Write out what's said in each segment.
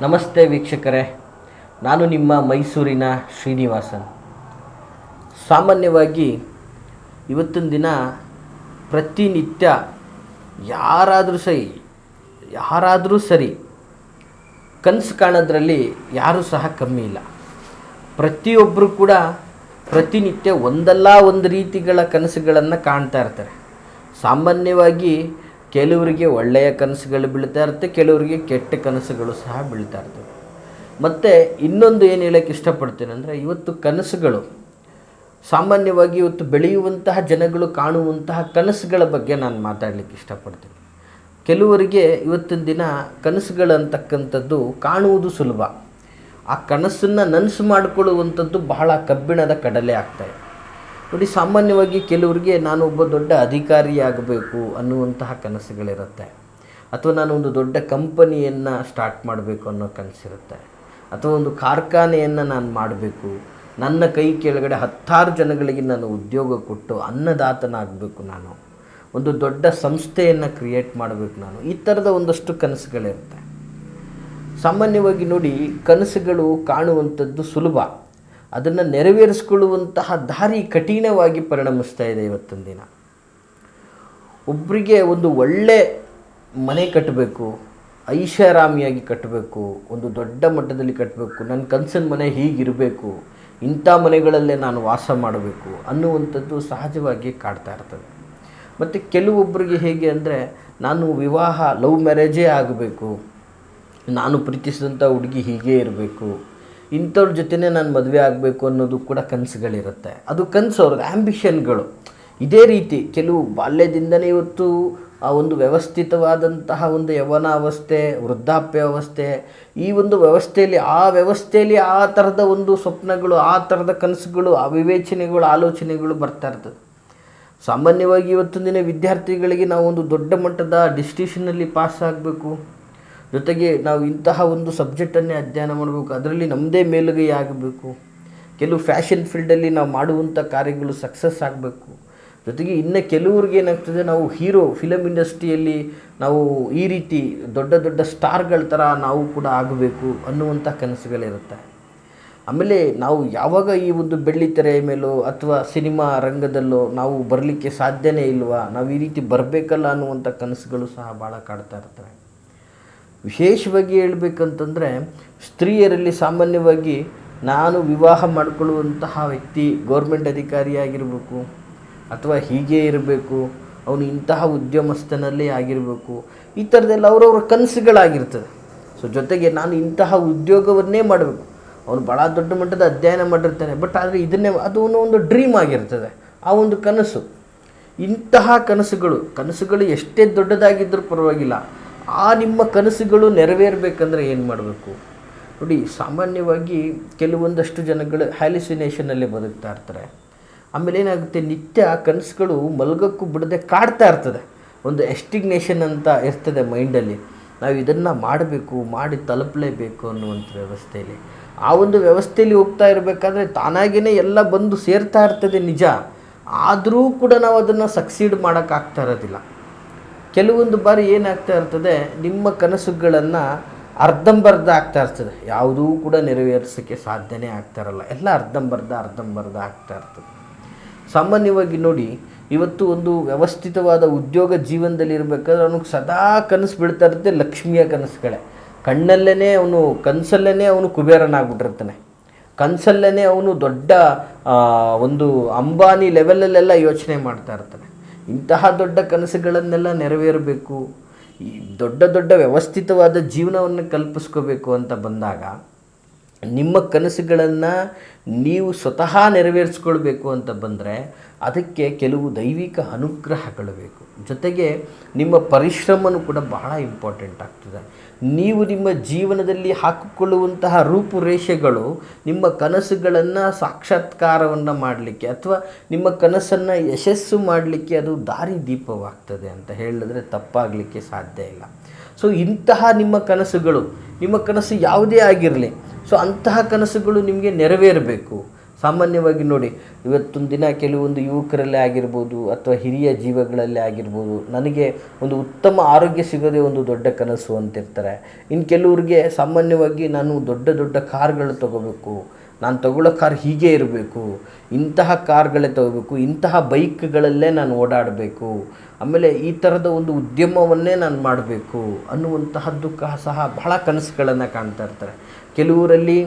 ನಮಸ್ತೆ ವೀಕ್ಷಕರೇ, ನಾನು ನಿಮ್ಮ ಮೈಸೂರಿನ ಶ್ರೀನಿವಾಸನ್. ಸಾಮಾನ್ಯವಾಗಿ ಇವತ್ತಿನ ದಿನ ಪ್ರತಿನಿತ್ಯ ಯಾರಾದರೂ ಸರಿ ಯಾರಾದರೂ ಸರಿ ಕನಸು ಕಾಣೋದ್ರಲ್ಲಿ ಯಾರೂ ಸಹ ಕಮ್ಮಿ ಇಲ್ಲ. ಪ್ರತಿಯೊಬ್ಬರು ಕೂಡ ಪ್ರತಿನಿತ್ಯ ಒಂದಲ್ಲ ಒಂದು ರೀತಿಗಳ ಕನಸುಗಳನ್ನು ಕಾಣ್ತಾ ಇರ್ತಾರೆ. ಸಾಮಾನ್ಯವಾಗಿ ಕೆಲವರಿಗೆ ಒಳ್ಳೆಯ ಕನಸುಗಳು ಬೀಳ್ತಾ ಇರುತ್ತೆ, ಕೆಲವರಿಗೆ ಕೆಟ್ಟ ಕನಸುಗಳು ಸಹ ಬೀಳ್ತಾ ಇರ್ತವೆ. ಮತ್ತು ಇನ್ನೊಂದು ಏನು ಹೇಳೋಕ್ಕೆ ಇಷ್ಟಪಡ್ತೀನಿ ಅಂದರೆ, ಇವತ್ತು ಕನಸುಗಳು, ಸಾಮಾನ್ಯವಾಗಿ ಇವತ್ತು ಬೆಳೆಯುವಂತಹ ಜನಗಳು ಕಾಣುವಂತಹ ಕನಸುಗಳ ಬಗ್ಗೆ ನಾನು ಮಾತಾಡಲಿಕ್ಕೆ ಇಷ್ಟಪಡ್ತೀನಿ. ಕೆಲವರಿಗೆ ಇವತ್ತಿನ ದಿನ ಕನಸುಗಳಂತಕ್ಕಂಥದ್ದು ಕಾಣುವುದು ಸುಲಭ. ಆ ಕನಸನ್ನು ನನಸು ಮಾಡಿಕೊಳ್ಳುವಂಥದ್ದು ಬಹಳ ಕಬ್ಬಿಣದ ಕಡಲೆ ಆಗ್ತಾಯಿದೆ ನೋಡಿ, ಸಾಮಾನ್ಯವಾಗಿ ಕೆಲವರಿಗೆ ನಾನು ಒಬ್ಬ ದೊಡ್ಡ ಅಧಿಕಾರಿಯಾಗಬೇಕು ಅನ್ನುವಂತಹ ಕನಸುಗಳಿರುತ್ತೆ. ಅಥವಾ ನಾನು ಒಂದು ದೊಡ್ಡ ಕಂಪನಿಯನ್ನು ಸ್ಟಾರ್ಟ್ ಮಾಡಬೇಕು ಅನ್ನೋ ಕನಸಿರುತ್ತೆ. ಅಥವಾ ಒಂದು ಕಾರ್ಖಾನೆಯನ್ನು ನಾನು ಮಾಡಬೇಕು. ನನ್ನ ಕೈ ಕೆಳಗಡೆ ಹತ್ತಾರು ಜನಗಳಿಗೆ ನಾನು ಉದ್ಯೋಗ ಕೊಟ್ಟು ಅನ್ನದಾತನಾಗಬೇಕು ನಾನು. ಒಂದು ದೊಡ್ಡ ಸಂಸ್ಥೆಯನ್ನು ಕ್ರಿಯೇಟ್ ಮಾಡಬೇಕು ನಾನು. ಈ ಥರದ ಒಂದಷ್ಟು ಕನಸುಗಳಿರುತ್ತೆ. ಸಾಮಾನ್ಯವಾಗಿ ನೋಡಿ, ಕನಸುಗಳು ಕಾಣುವಂಥದ್ದು ಸುಲಭ. ಅದನ್ನು ನೆರವೇರಿಸ್ಕೊಳ್ಳುವಂತಹ ದಾರಿ ಕಠಿಣವಾಗಿ ಪರಿಣಮಿಸ್ತಾ ಇದೆ ಇವತ್ತಿನ ದಿನ. ಒಬ್ಬರಿಗೆ ಒಂದು ಒಳ್ಳೆ ಮನೆ ಕಟ್ಟಬೇಕು ಐಷಾರಾಮಿಯಾಗಿ ಕಟ್ಟಬೇಕು ಒಂದು ದೊಡ್ಡ ಮಟ್ಟದಲ್ಲಿ ಕಟ್ಟಬೇಕು ನನ್ನ ಕನಸಿನ ಮನೆ ಹೀಗಿರಬೇಕು, ಇಂಥ ಮನೆಗಳಲ್ಲೇ ನಾನು ವಾಸ ಮಾಡಬೇಕು ಅನ್ನುವಂಥದ್ದು ಸಹಜವಾಗಿ ಕಾಡ್ತಾ ಇರ್ತದೆ. ಮತ್ತು ಕೆಲವೊಬ್ಬರಿಗೆ ಹೇಗೆ ಅಂದರೆ, ನಾನು ವಿವಾಹ, ಲವ್ ಮ್ಯಾರೇಜೇ ಆಗಬೇಕು, ನಾನು ಪ್ರೀತಿಸಿದಂಥ ಹುಡುಗಿ ಹೀಗೇ ಇರಬೇಕು ಇಂಥವ್ರ ಜೊತೆನೇ ನಾನು ಮದುವೆ ಆಗಬೇಕು ಅನ್ನೋದು ಕೂಡ ಕನಸುಗಳಿರುತ್ತೆ. ಅದು ಕನಸು ಅವ್ರದ್ದು ಆ್ಯಂಬಿಷನ್ಗಳು ಇದೇ ರೀತಿ ಕೆಲವು ಬಾಲ್ಯದಿಂದಲೇ ಇವತ್ತು ಆ ಒಂದು ವ್ಯವಸ್ಥಿತವಾದಂತಹ ಒಂದು ಯವನಾವಸ್ಥೆ ವೃದ್ಧಾಪ್ಯ ವ್ಯವಸ್ಥೆ ಈ ಒಂದು ವ್ಯವಸ್ಥೆಯಲ್ಲಿ, ಆ ವ್ಯವಸ್ಥೆಯಲ್ಲಿ ಆ ಥರದ ಒಂದು ಸ್ವಪ್ನಗಳು, ಆ ಥರದ ಕನಸುಗಳು ಆ ವಿವೇಚನೆಗಳು ಆಲೋಚನೆಗಳು ಬರ್ತಾ ಇರ್ತದೆ. ಸಾಮಾನ್ಯವಾಗಿ ಇವತ್ತಿನ ದಿನ ವಿದ್ಯಾರ್ಥಿಗಳಿಗೆ ನಾವು ಒಂದು ದೊಡ್ಡ ಮಟ್ಟದ ಡಿಸ್ಟಿಷನಲ್ಲಿ ಪಾಸ್ ಆಗಬೇಕು. ಜೊತೆಗೆ ನಾವು ಇಂತಹ ಒಂದು ಸಬ್ಜೆಕ್ಟನ್ನೇ ಅಧ್ಯಯನ ಮಾಡಬೇಕು. ಅದರಲ್ಲಿ ನಮ್ಮದೇ ಮೇಲುಗೈ ಆಗಬೇಕು. ಕೆಲವು ಫ್ಯಾಷನ್ ಫೀಲ್ಡಲ್ಲಿ ನಾವು ಮಾಡುವಂಥ ಕಾರ್ಯಗಳು ಸಕ್ಸಸ್ ಆಗಬೇಕು. ಜೊತೆಗೆ ಇನ್ನು ಕೆಲವ್ರಿಗೆ ಏನಾಗ್ತದೆ, ನಾವು ಹೀರೋ ಫಿಲಮ್ ಇಂಡಸ್ಟ್ರಿಯಲ್ಲಿ ನಾವು ಈ ರೀತಿ ದೊಡ್ಡ ದೊಡ್ಡ ಸ್ಟಾರ್ಗಳ ಥರ ನಾವು ಕೂಡ ಆಗಬೇಕು ಅನ್ನುವಂಥ ಕನಸುಗಳಿರುತ್ತೆ. ಆಮೇಲೆ ನಾವು ಯಾವಾಗ ಈ ಒಂದು ಬೆಳ್ಳಿ ತೆರೆಯ ಮೇಲೋ ಅಥವಾ ಸಿನಿಮಾ ರಂಗದಲ್ಲೋ ನಾವು ಬರಲಿಕ್ಕೆ ಸಾಧ್ಯನೇ ಇಲ್ವಾ, ನಾವು ಈ ರೀತಿ ಬರಬೇಕಲ್ಲ ಅನ್ನುವಂಥ ಕನಸುಗಳು ಸಹ ಭಾಳ ಕಾಡ್ತಾ ಇರ್ತವೆ. ವಿಶೇಷವಾಗಿ ಹೇಳ್ಬೇಕಂತಂದರೆ ಸ್ತ್ರೀಯರಲ್ಲಿ ಸಾಮಾನ್ಯವಾಗಿ ನಾನು ವಿವಾಹ ಮಾಡಿಕೊಳ್ಳುವಂತಹ ವ್ಯಕ್ತಿ ಗೌರ್ಮೆಂಟ್ ಅಧಿಕಾರಿಯಾಗಿರಬೇಕು, ಅಥವಾ ಹೀಗೆ ಇರಬೇಕು, ಅವನು ಇಂತಹ ಉದ್ಯಮಸ್ಥನಲ್ಲೇ ಆಗಿರಬೇಕು, ಈ ಥರದ್ದೆಲ್ಲ ಅವರವ್ರ ಕನಸುಗಳಾಗಿರ್ತದೆ. ಸೊ ಜೊತೆಗೆ ನಾನು ಇಂತಹ ಉದ್ಯೋಗವನ್ನೇ ಮಾಡಬೇಕು. ಅವನು ಭಾಳ ದೊಡ್ಡ ಮಟ್ಟದ ಅಧ್ಯಯನ ಮಾಡಿರ್ತಾನೆ ಬಟ್ ಆದರೆ ಇದನ್ನೇ ಅದು ಒಂದು ಡ್ರೀಮ್ ಆಗಿರ್ತದೆ, ಆ ಒಂದು ಕನಸು. ಇಂತಹ ಕನಸುಗಳು ಕನಸುಗಳು ಎಷ್ಟೇ ದೊಡ್ಡದಾಗಿದ್ದರೂ ಪರವಾಗಿಲ್ಲ. ಆ ನಿಮ್ಮ ಕನಸುಗಳು ನೆರವೇರಬೇಕಂದ್ರೆ ಏನು ಮಾಡಬೇಕು? ನೋಡಿ, ಸಾಮಾನ್ಯವಾಗಿ ಕೆಲವೊಂದಷ್ಟು ಜನಗಳು ಹ್ಯಾಲಿಸಿನೇಷನಲ್ಲಿ ಬದುಕ್ತಾ ಇರ್ತಾರೆ. ಆಮೇಲೆ ಏನಾಗುತ್ತೆ? ನಿತ್ಯ ಕನಸುಗಳು ಮಲಗಕ್ಕೂ ಬಿಡದೆ ಕಾಡ್ತಾ ಇರ್ತದೆ. ಒಂದು ಎಸ್ಟಿಗ್ನೇಷನ್ ಅಂತ ಇರ್ತದೆ ಮೈಂಡಲ್ಲಿ ನಾವು ಇದನ್ನು ಮಾಡಬೇಕು, ಮಾಡಿ ತಲುಪಲೇಬೇಕು ಅನ್ನುವಂಥ ವ್ಯವಸ್ಥೆಯಲ್ಲಿ. ಆ ಒಂದು ವ್ಯವಸ್ಥೆಯಲ್ಲಿ ಹೋಗ್ತಾ ಇರಬೇಕಾದ್ರೆ ತಾನಾಗೇ ಎಲ್ಲ ಬಂದು ಸೇರ್ತಾ ಇರ್ತದೆ ನಿಜ. ಆದರೂ ಕೂಡ ನಾವು ಅದನ್ನು ಸಕ್ಸೀಡ್ ಮಾಡೋಕ್ಕಾಗ್ತಾ ಇರೋದಿಲ್ಲ. ಕೆಲವೊಂದು ಬಾರಿ ಏನಾಗ್ತಾ ಇರ್ತದೆ, ನಿಮ್ಮ ಕನಸುಗಳನ್ನು ಅರ್ಧಂಬರ್ಧ ಆಗ್ತಾ ಇರ್ತದೆ. ಯಾವುದೂ ಕೂಡ ನೆರವೇರಿಸೋಕ್ಕೆ ಸಾಧ್ಯನೇ ಆಗ್ತಾ ಇರಲ್ಲ. ಎಲ್ಲ ಅರ್ಧಂಬರ್ಧ ಅರ್ಧಂಬರ್ಧ ಆಗ್ತಾ ಇರ್ತದೆ. ಸಾಮಾನ್ಯವಾಗಿ ನೋಡಿ, ಇವತ್ತು ಒಂದು ವ್ಯವಸ್ಥಿತವಾದ ಉದ್ಯೋಗ ಜೀವನದಲ್ಲಿ ಇರಬೇಕಾದ್ರೆ ಅವನಿಗೆ ಸದಾ ಕನಸು ಬೀಳ್ತಾ ಇರುತ್ತೆ, ಲಕ್ಷ್ಮಿಯ ಕನಸುಗಳೇ. ಕಣ್ಣಲ್ಲೇ ಅವನು ಕನಸಲ್ಲೇ ಅವನು ಕುಬೇರನಾಗ್ಬಿಟ್ಟಿರ್ತಾನೆ ಕನಸಲ್ಲೇ ಅವನು ದೊಡ್ಡ ಒಂದು ಅಂಬಾನಿ ಲೆವೆಲಲ್ಲೆಲ್ಲ ಯೋಚನೆ ಮಾಡ್ತಾ ಇರ್ತಾನೆ. ಇಂತಹ ದೊಡ್ಡ ಕನಸುಗಳನ್ನೆಲ್ಲ ನೆರವೇರಬೇಕು. ಈ ದೊಡ್ಡ ದೊಡ್ಡ ವ್ಯವಸ್ಥಿತವಾದ ಜೀವನವನ್ನು ಕಲ್ಪಿಸ್ಕೋಬೇಕು ಅಂತ ಬಂದಾಗ ನಿಮ್ಮ ಕನಸುಗಳನ್ನು ನೀವು ಸ್ವತಃ ನೆರವೇರಿಸ್ಕೊಳ್ಬೇಕು ಅಂತ ಬಂದರೆ ಅದಕ್ಕೆ ಕೆಲವು ದೈವಿಕ ಅನುಗ್ರಹಗಳು ಬೇಕು. ಜೊತೆಗೆ ನಿಮ್ಮ ಪರಿಶ್ರಮನೂ ಕೂಡ ಬಹಳ ಇಂಪಾರ್ಟೆಂಟ್ ಆಗ್ತದೆ. ನೀವು ನಿಮ್ಮ ಜೀವನದಲ್ಲಿ ಹಾಕಿಕೊಳ್ಳುವಂತಹ ರೂಪುರೇಷೆಗಳು ನಿಮ್ಮ ಕನಸುಗಳನ್ನು ಸಾಕ್ಷಾತ್ಕಾರವನ್ನು ಮಾಡಲಿಕ್ಕೆ ಅಥವಾ ನಿಮ್ಮ ಕನಸನ್ನು ಯಶಸ್ಸು ಮಾಡಲಿಕ್ಕೆ ಅದು ದಾರಿ ದೀಪವಾಗ್ತದೆ ಅಂತ ಹೇಳಿದ್ರೆ ತಪ್ಪಾಗಲಿಕ್ಕೆ ಸಾಧ್ಯ ಇಲ್ಲ. ಸೊ ಇಂತಹ ನಿಮ್ಮ ಕನಸುಗಳು, ನಿಮ್ಮ ಕನಸು ಯಾವುದೇ ಆಗಿರಲಿ ಸೊ ಅಂತಹ ಕನಸುಗಳು ನಿಮಗೆ ನೆರವೇರಬೇಕು. ಸಾಮಾನ್ಯವಾಗಿ ನೋಡಿ, ಇವತ್ತೊಂದು ದಿನ ಕೆಲವೊಂದು ಯುವಕರಲ್ಲೇ ಆಗಿರ್ಬೋದು ಅಥವಾ ಹಿರಿಯ ಜೀವಗಳಲ್ಲೇ ಆಗಿರ್ಬೋದು, ನನಗೆ ಒಂದು ಉತ್ತಮ ಆರೋಗ್ಯ ಸಿಗೋದೇ ಒಂದು ದೊಡ್ಡ ಕನಸು ಅಂತಿರ್ತಾರೆ. ಇನ್ನು ಕೆಲವ್ರಿಗೆ ಸಾಮಾನ್ಯವಾಗಿ ನಾನು ದೊಡ್ಡ ದೊಡ್ಡ ಕಾರ್ಗಳು ತಗೋಬೇಕು. ನಾನು ತಗೊಳ್ಳೋ ಕಾರ್ ಹೀಗೆ ಇರಬೇಕು, ಇಂತಹ ಕಾರ್ಗಳೇ ತಗೋಬೇಕು, ಇಂತಹ ಬೈಕ್ಗಳಲ್ಲೇ ನಾನು ಓಡಾಡಬೇಕು, ಆಮೇಲೆ ಈ ಥರದ ಒಂದು ಉದ್ಯಮವನ್ನೇ ನಾನು ಮಾಡಬೇಕು ಅನ್ನುವಂತಹದ್ದು ಸಹ ಬಹಳ ಕನಸುಗಳನ್ನು ಕಾಣ್ತಾ ಇರ್ತಾರೆ. ಕೆಲವರಲ್ಲಿ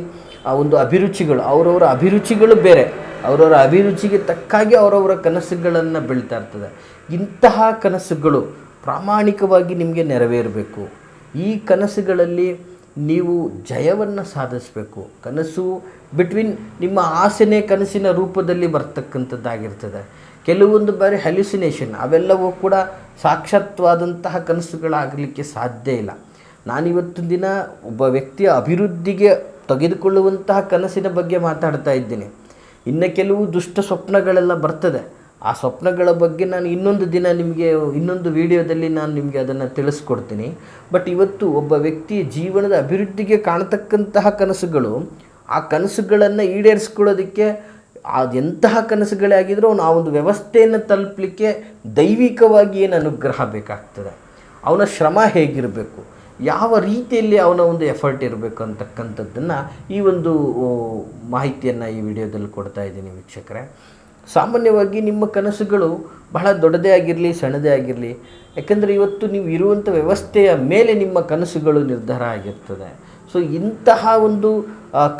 ಆ ಒಂದು ಅಭಿರುಚಿಗಳು, ಅವರವರ ಅಭಿರುಚಿಗಳು ಬೇರೆ, ಅವರವರ ಅಭಿರುಚಿಗೆ ತಕ್ಕಾಗಿ ಅವರವರ ಕನಸುಗಳನ್ನು ಬೆಳೀತಾ ಇರ್ತದೆ. ಇಂತಹ ಕನಸುಗಳು ಪ್ರಾಮಾಣಿಕವಾಗಿ ನಿಮಗೆ ನೆರವೇರಬೇಕು. ಈ ಕನಸುಗಳಲ್ಲಿ ನೀವು ಜಯವನ್ನು ಸಾಧಿಸಬೇಕು. ಕನಸು ಬಿಟ್ವೀನ್ ನಿಮ್ಮ ಆಸೆನೇ ಕನಸಿನ ರೂಪದಲ್ಲಿ ಬರ್ತಕ್ಕಂಥದ್ದಾಗಿರ್ತದೆ. ಕೆಲವೊಂದು ಬಾರಿ ಹ್ಯಾಲ್ಯುಸಿನೇಷನ್ ಅವೆಲ್ಲವೂ ಕೂಡ ಸಾಕ್ಷಾತ್ವಾದಂತಹ ಕನಸುಗಳಾಗಲಿಕ್ಕೆ ಸಾಧ್ಯ ಇಲ್ಲ. ನಾನಿವತ್ತು ದಿನ ಒಬ್ಬ ವ್ಯಕ್ತಿಯ ಅಭಿವೃದ್ಧಿಗೆ ತೆಗೆದುಕೊಳ್ಳುವಂತಹ ಕನಸಿನ ಬಗ್ಗೆ ಮಾತಾಡ್ತಾ ಇದ್ದೀನಿ. ಇನ್ನು ಕೆಲವು ದುಷ್ಟ ಸ್ವಪ್ನಗಳೆಲ್ಲ ಬರ್ತದೆ. ಆ ಸ್ವಪ್ನಗಳ ಬಗ್ಗೆ ನಾನು ಇನ್ನೊಂದು ದಿನ ನಿಮಗೆ, ಇನ್ನೊಂದು ವಿಡಿಯೋದಲ್ಲಿ ನಾನು ನಿಮಗೆ ಅದನ್ನು ತಿಳಿಸ್ಕೊಡ್ತೀನಿ. ಬಟ್ ಇವತ್ತು ಒಬ್ಬ ವ್ಯಕ್ತಿಯ ಜೀವನದ ಅಭಿವೃದ್ಧಿಗೆ ಕಾಣತಕ್ಕಂತಹ ಕನಸುಗಳು, ಆ ಕನಸುಗಳನ್ನು ಈಡೇರಿಸ್ಕೊಳ್ಳೋದಕ್ಕೆ ಅದೆಂತಹ ಕನಸುಗಳೇ ಆಗಿದ್ರೂ ಅವನು ಆ ಒಂದು ವ್ಯವಸ್ಥೆಯನ್ನು ತಲುಪಲಿಕ್ಕೆ ದೈವಿಕವಾಗಿ ಏನು ಅನುಗ್ರಹ ಬೇಕಾಗ್ತದೆ? ಅವನ ಶ್ರಮ ಹೇಗಿರಬೇಕು? ಯಾವ ರೀತಿಯಲ್ಲಿ ಅವನ ಒಂದು ಎಫರ್ಟ್ ಇರಬೇಕು ಅಂತಕ್ಕಂಥದ್ದನ್ನು ಈ ಒಂದು ಮಾಹಿತಿಯನ್ನು ಈ ವಿಡಿಯೋದಲ್ಲಿ ಕೊಡ್ತಾ ಇದ್ದೀನಿ ವೀಕ್ಷಕರೇ. ಸಾಮಾನ್ಯವಾಗಿ ನಿಮ್ಮ ಕನಸುಗಳು ಬಹಳ ದೊಡ್ಡದೇ ಆಗಿರಲಿ, ಸಣ್ಣದೇ ಆಗಿರಲಿ, ಯಾಕಂದರೆ ಇವತ್ತು ನೀವು ಇರುವಂಥ ವ್ಯವಸ್ಥೆಯ ಮೇಲೆ ನಿಮ್ಮ ಕನಸುಗಳು ನಿರ್ಧಾರ ಆಗಿರ್ತದೆ. ಸೊ ಇಂತಹ ಒಂದು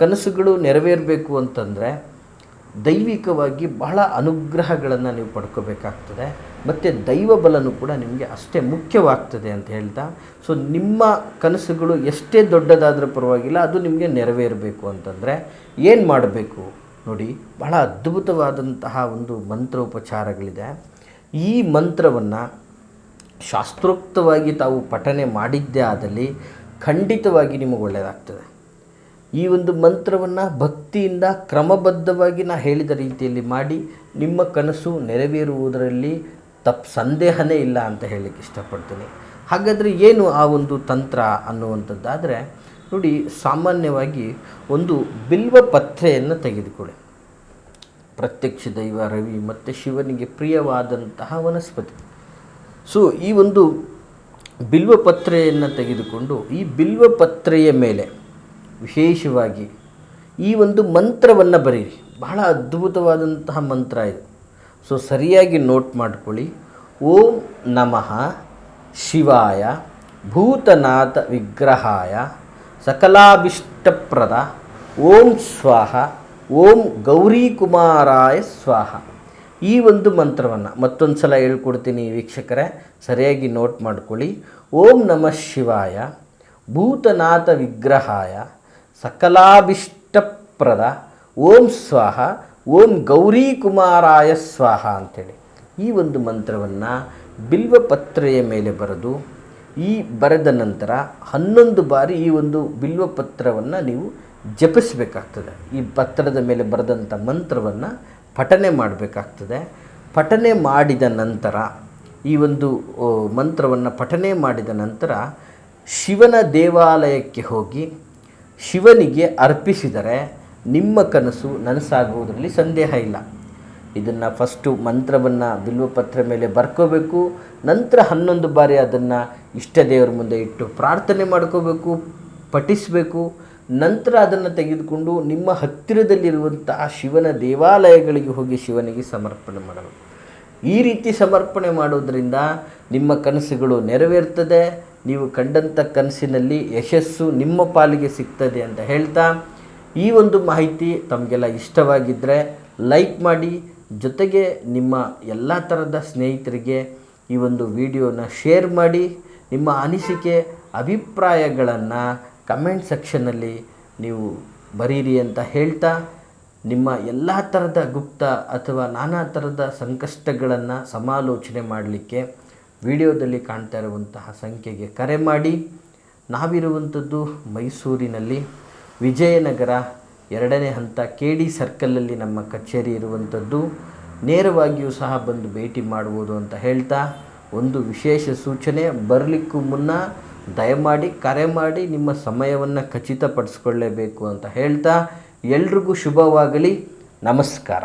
ಕನಸುಗಳು ನೆರವೇರಬೇಕು ಅಂತಂದರೆ ದೈವಿಕವಾಗಿ ಬಹಳ ಅನುಗ್ರಹಗಳನ್ನು ನೀವು ಪಡ್ಕೋಬೇಕಾಗ್ತದೆ. ಮತ್ತು ದೈವ ಬಲನೂ ಕೂಡ ನಿಮಗೆ ಅಷ್ಟೇ ಮುಖ್ಯವಾಗ್ತದೆ ಅಂತ ಹೇಳ್ತಾ ಸೊ ನಿಮ್ಮ ಕನಸುಗಳು ಎಷ್ಟೇ ದೊಡ್ಡದಾದರೂ ಪರವಾಗಿಲ್ಲ, ಅದು ನಿಮಗೆ ನೆರವೇರಬೇಕು ಅಂತಂದರೆ ಏನು ಮಾಡಬೇಕು? ನೋಡಿ, ಬಹಳ ಅದ್ಭುತವಾದಂತಹ ಒಂದು ಮಂತ್ರೋಪಚಾರಗಳಿದೆ. ಈ ಮಂತ್ರವನ್ನು ಶಾಸ್ತ್ರೋಕ್ತವಾಗಿ ತಾವು ಪಠನೆ ಮಾಡಿದ್ದೇ ಆದಲ್ಲಿ ಖಂಡಿತವಾಗಿ ನಿಮಗೆ ಒಳ್ಳೆಯದಾಗ್ತದೆ. ಈ ಒಂದು ಮಂತ್ರವನ್ನು ಭಕ್ತಿಯಿಂದ ಕ್ರಮಬದ್ಧವಾಗಿ ನಾ ಹೇಳಿದ ರೀತಿಯಲ್ಲಿ ಮಾಡಿ, ನಿಮ್ಮ ಕನಸು ನೆರವೇರುವುದರಲ್ಲಿ ತಪ್ಪು ಸಂದೇಹನೇ ಇಲ್ಲ ಅಂತ ಹೇಳಲಿಕ್ಕೆ ಇಷ್ಟಪಡ್ತೀನಿ. ಹಾಗಾದರೆ ಏನು ಆ ಒಂದು ತಂತ್ರ ಅನ್ನುವಂಥದ್ದಾದರೆ ನೋಡಿ, ಸಾಮಾನ್ಯವಾಗಿ ಒಂದು ಬಿಲ್ವ ಪತ್ರೆಯನ್ನು ತೆಗೆದುಕೊಳ್ಳಿ. ಪ್ರತ್ಯಕ್ಷ ದೈವ, ರವಿ ಮತ್ತು ಶಿವನಿಗೆ ಪ್ರಿಯವಾದಂತಹ ವನಸ್ಪತಿ. ಸೊ ಈ ಒಂದು ಬಿಲ್ವಪತ್ರೆಯನ್ನು ತೆಗೆದುಕೊಂಡು ಈ ಬಿಲ್ವಪತ್ರೆಯ ಮೇಲೆ ವಿಶೇಷವಾಗಿ ಈ ಒಂದು ಮಂತ್ರವನ್ನು ಬರೀರಿ. ಬಹಳ ಅದ್ಭುತವಾದಂತಹ ಮಂತ್ರ ಇದು. ಸೊ ಸರಿಯಾಗಿ ನೋಟ್ ಮಾಡ್ಕೊಳ್ಳಿ. ಓಂ ನಮಃ ಶಿವಾಯ ಭೂತನಾಥ ವಿಗ್ರಹಾಯ ಸಕಲಾಭಿಷ್ಟಪ್ರದ ಓಂ ಸ್ವಾಹ, ಓಂ ಗೌರೀಕುಮಾರಾಯ ಸ್ವಾಹ. ಈ ಒಂದು ಮಂತ್ರವನ್ನು ಮತ್ತೊಂದು ಸಲ ಹೇಳ್ಕೊಡ್ತೀನಿ ವೀಕ್ಷಕರೇ, ಸರಿಯಾಗಿ ನೋಟ್ ಮಾಡ್ಕೊಳ್ಳಿ. ಓಂ ನಮಃ ಶಿವಾಯ, ಭೂತನಾಥ ವಿಗ್ರಹಾಯ, ಸಕಲಾಭಿಷ್ಟಪ್ರದ ಓಂ ಸ್ವಾಹ, ಓಂ ಗೌರೀಕುಮಾರಾಯ ಸ್ವಾಹ ಅಂಥೇಳಿ ಈ ಒಂದು ಮಂತ್ರವನ್ನು ಬಿಲ್ವಪತ್ರೆಯ ಮೇಲೆ ಬರೆದು ಈ ಬರೆದ ನಂತರ ಹನ್ನೊಂದು ಬಾರಿ ಈ ಒಂದು ಬಿಲ್ವ ಪತ್ರವನ್ನು ನೀವು ಜಪಿಸಬೇಕಾಗ್ತದೆ. ಈ ಪತ್ರದ ಮೇಲೆ ಬರೆದಂಥ ಮಂತ್ರವನ್ನು ಪಠನೆ ಮಾಡಬೇಕಾಗ್ತದೆ. ಪಠನೆ ಮಾಡಿದ ನಂತರ ಈ ಒಂದು ಮಂತ್ರವನ್ನು ಪಠನೆ ಮಾಡಿದ ನಂತರ ಶಿವನ ದೇವಾಲಯಕ್ಕೆ ಹೋಗಿ ಶಿವನಿಗೆ ಅರ್ಪಿಸಿದರೆ ನಿಮ್ಮ ಕನಸು ನನಸಾಗುವುದರಲ್ಲಿ ಸಂದೇಹ ಇಲ್ಲ. ಇದನ್ನು ಫಸ್ಟು ಮಂತ್ರವನ್ನು ಬಿಲ್ವಪತ್ರ ಮೇಲೆ ಬರ್ಕೋಬೇಕು. ನಂತರ ಹನ್ನೊಂದು ಬಾರಿ ಅದನ್ನು ಇಷ್ಟ ದೇವರ ಮುಂದೆ ಇಟ್ಟು ಪ್ರಾರ್ಥನೆ ಮಾಡ್ಕೋಬೇಕು, ಪಠಿಸಬೇಕು. ನಂತರ ಅದನ್ನು ತೆಗೆದುಕೊಂಡು ನಿಮ್ಮ ಹತ್ತಿರದಲ್ಲಿರುವಂತಹ ಶಿವನ ದೇವಾಲಯಗಳಿಗೆ ಹೋಗಿ ಶಿವನಿಗೆ ಸಮರ್ಪಣೆ ಮಾಡಬೇಕು. ಈ ರೀತಿ ಸಮರ್ಪಣೆ ಮಾಡೋದರಿಂದ ನಿಮ್ಮ ಕನಸುಗಳು ನೆರವೇರ್ತದೆ. ನೀವು ಕಂಡಂಥ ಕನಸಿನಲ್ಲಿ ಯಶಸ್ಸು ನಿಮ್ಮ ಪಾಲಿಗೆ ಸಿಗ್ತದೆ ಅಂತ ಹೇಳ್ತಾ ಈ ಒಂದು ಮಾಹಿತಿ ತಮಗೆಲ್ಲ ಇಷ್ಟವಾಗಿದ್ದರೆ ಲೈಕ್ ಮಾಡಿ ಜೊತೆಗೆ ನಿಮ್ಮ ಎಲ್ಲ ಥರದ ಸ್ನೇಹಿತರಿಗೆ ಈ ಒಂದು ವಿಡಿಯೋನ ಶೇರ್ ಮಾಡಿ, ನಿಮ್ಮ ಅನಿಸಿಕೆ, ಅಭಿಪ್ರಾಯಗಳನ್ನು ಕಮೆಂಟ್ ಸೆಕ್ಷನ್ನಲ್ಲಿ ನೀವು ಬರೀರಿ ಅಂತ ಹೇಳ್ತಾ, ನಿಮ್ಮ ಎಲ್ಲ ಥರದ ಗುಪ್ತ ಅಥವಾ ನಾನಾ ಥರದ ಸಂಕಷ್ಟಗಳನ್ನು ಸಮಾಲೋಚನೆ ಮಾಡಲಿಕ್ಕೆ ವಿಡಿಯೋದಲ್ಲಿ ಕಾಣ್ತಾ ಇರುವಂತಹ ಸಂಖ್ಯೆಗೆ ಕರೆ ಮಾಡಿ. ನಾವಿರುವಂಥದ್ದು ಮೈಸೂರಿನಲ್ಲಿ ವಿಜಯನಗರ ಎರಡನೇ ಹಂತ ಕೆ ಡಿ ಸರ್ಕಲಲ್ಲಿ ನಮ್ಮ ಕಚೇರಿ ಇರುವಂಥದ್ದು. ನೇರವಾಗಿಯೂ ಸಹ ಬಂದು ಭೇಟಿ ಮಾಡ್ಬೋದು ಅಂತ ಹೇಳ್ತಾ ಒಂದು ವಿಶೇಷ ಸೂಚನೆ. ಬರಲಿಕ್ಕೂ ಮುನ್ನ ದಯಮಾಡಿ, ಕರೆ ಮಾಡಿ ನಿಮ್ಮ ಸಮಯವನ್ನು ಖಚಿತಪಡಿಸ್ಕೊಳ್ಳೇಬೇಕು ಅಂತ ಹೇಳ್ತಾ. ಎಲ್ರಿಗೂ ಶುಭವಾಗಲಿ. ನಮಸ್ಕಾರ.